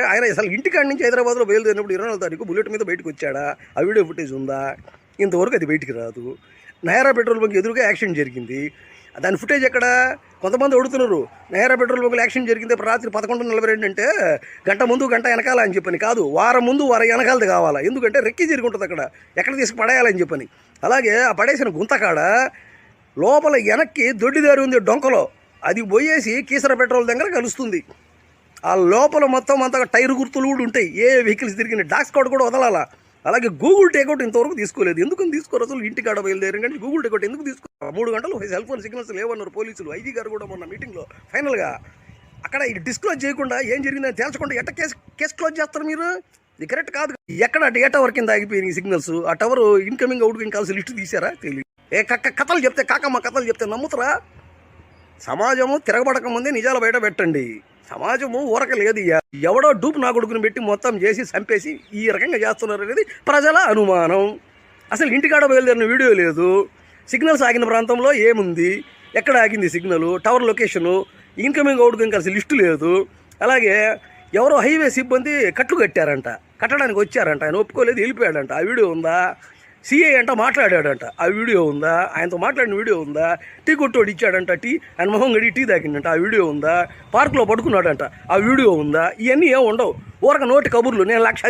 ఆయన అసలు ఇంటికాడి నుంచి హైదరాబాద్లో బయలుదేరినప్పుడు ఇరవై నాలుగు తారీఖు బుల్లెట్ మీద బయటకు వచ్చాడా? ఆ వీడియో ఫుటేజ్ ఉందా? ఇంతవరకు అది బయటికి రాదు. నయారా పెట్రోల్ బంక్ ఎదురుగా యాక్సిడెంట్ జరిగింది. దాని ఫుటేజ్ ఎక్కడ? కొంతమంది అడుగుతున్నారు నయారా పెట్రోల్ బంక్లో యాక్సిడెంట్ జరిగింది ఇప్పుడు రాత్రి పదకొండు నలభై రెండు అంటే గంట ముందు గంట వెనకాల అని చెప్పని కాదు వారం ముందు వారం వెనకాలది కావాలా? ఎందుకంటే రెక్కి జరిగి ఉంటుంది అక్కడ. ఎక్కడ తీసుకు పడేయాలని చెప్పని. అలాగే ఆ పడేసిన గుంతకాడ లోపల వెనక్కి దొడ్డిదారి ఉంది డొంకలో. అది పోయేసి కీసర పెట్రోల్ దగ్గర కలుస్తుంది. ఆ లోపల మొత్తం అంతా టైర్ గుర్తులు కూడా ఉంటాయి. ఏ వెహికల్స్ తిరిగిన డాక్స్ కార్డు కూడా వదలాలా? అలాగే గూగుల్ టేకౌట్ ఇంతవరకు తీసుకోలేదు. ఎందుకు తీసుకోరు అసలు? ఇంటికాడ బయలుదేరి కానీ గూగుల్ టేకౌట్ ఎందుకు తీసుకో మూడు గంటలు సెల్ ఫోన్ సిగ్నల్స్ లేవన్నారు పోలీసులు. ఐజీ గారు కూడా మొన్న మీటింగ్లో ఫైనల్గా అక్కడ ఇది డిస్క్లోజ్ చేయకుండా ఏం జరిగిందని తేల్చకుండా ఎట్ట కేసు కేసు క్లోజ్ చేస్తారు మీరు? ఇది కరెక్ట్ కాదు. ఎక్కడ ఏ టవర్ కింద ఆగిపోయినాయి సిగ్నల్స్? ఆ tower incoming outgoing calls list తీసారా తెలియదు ఏ కక్క కథలు చెప్తే కాకమ్మ కథలు చెప్తే నమ్ముతారా? సమాజము తిరగబడక ముందే నిజాలు బయట పెట్టండి. సమాజము ఊరక లేదు ఎవడో డూప్ నా కొడుకుని పెట్టి మొత్తం చేసి చంపేసి ఈ రకంగా చేస్తున్నారు అనేది ప్రజల అనుమానం. అసలు ఇంటికాడ బయలుదేరిన వీడియో లేదు. సిగ్నల్స్ ఆగిన ప్రాంతంలో ఏముంది? ఎక్కడ ఆగింది signal? Tower location? Incoming out కలిసి లిస్టు లేదు. అలాగే ఎవరో హైవే సిబ్బంది కట్లు కట్టారంట. కట్టడానికి వచ్చారంట. ఆయన ఒప్పుకోలేదు వెళ్ళిపోయాడంట. ఆ వీడియో ఉందా? సిఐ అంట మాట్లాడాడంట. ఆ వీడియో ఉందా? ఆయనతో మాట్లాడిన వీడియో ఉందా? టీ కొట్టోడు ఇచ్చాడంట టీ. ఆయన మొహం గడి టీ తాకిందంట. ఆ వీడియో ఉందా? పార్కులో పడుకున్నాడంట. ఆ వీడియో ఉందా? ఇవన్నీ ఏం ఉండవు. ఊరక నోటి కబుర్లు. నేను లక్ష